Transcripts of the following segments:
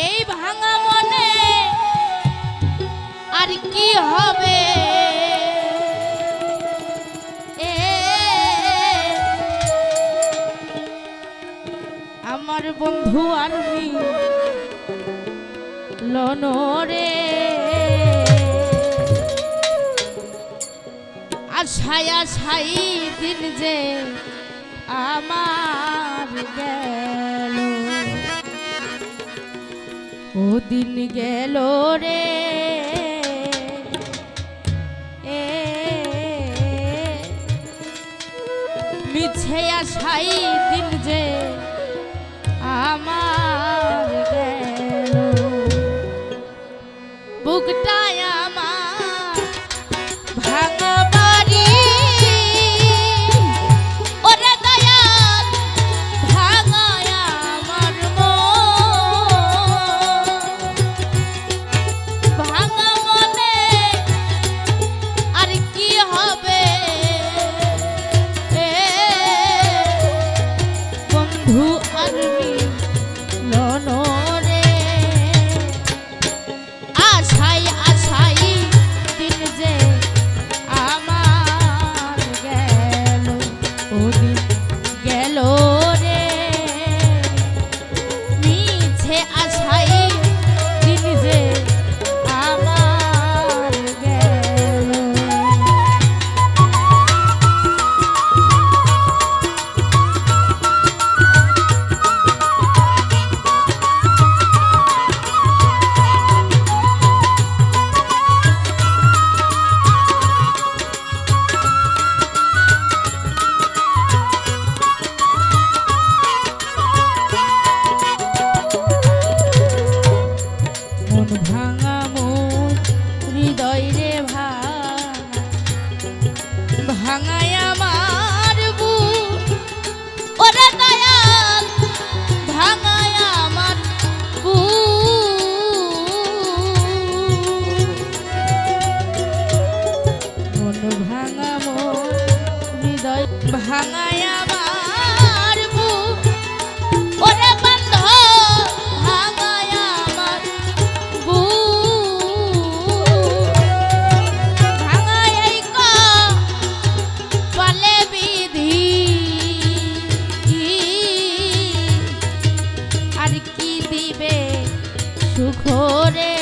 এই ভাঙা মনে আর কি হবে? আমার বন্ধু আর লনরে। আশায় আশাই দিন যে আমার গেল। ও দিন গেল রে। এ মিছে আশাই দিন যে আমার হৃদয় রে ভাঙা, ভাঙায় আমার বুক। ওরে দয়াল, ভাঙায় আমার বুক। মন ভাঙা, মন হৃদয় ভাঙায় সুখ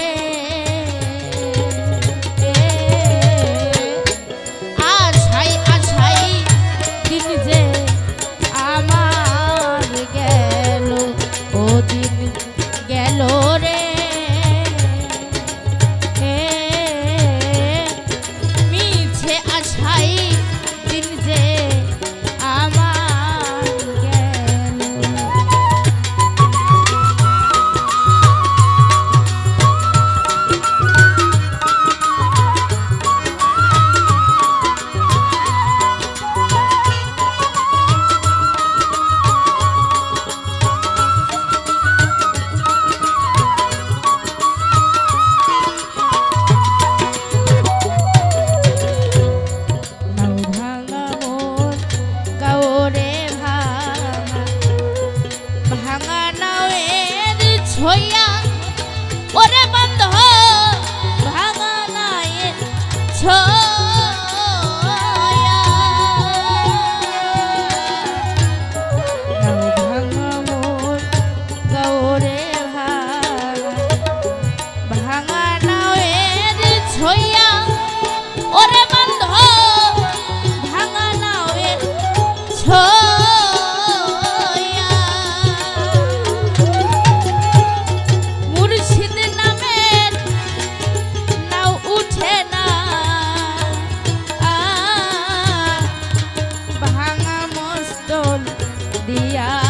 ছইয়া ওরে বন্ধ দিয়া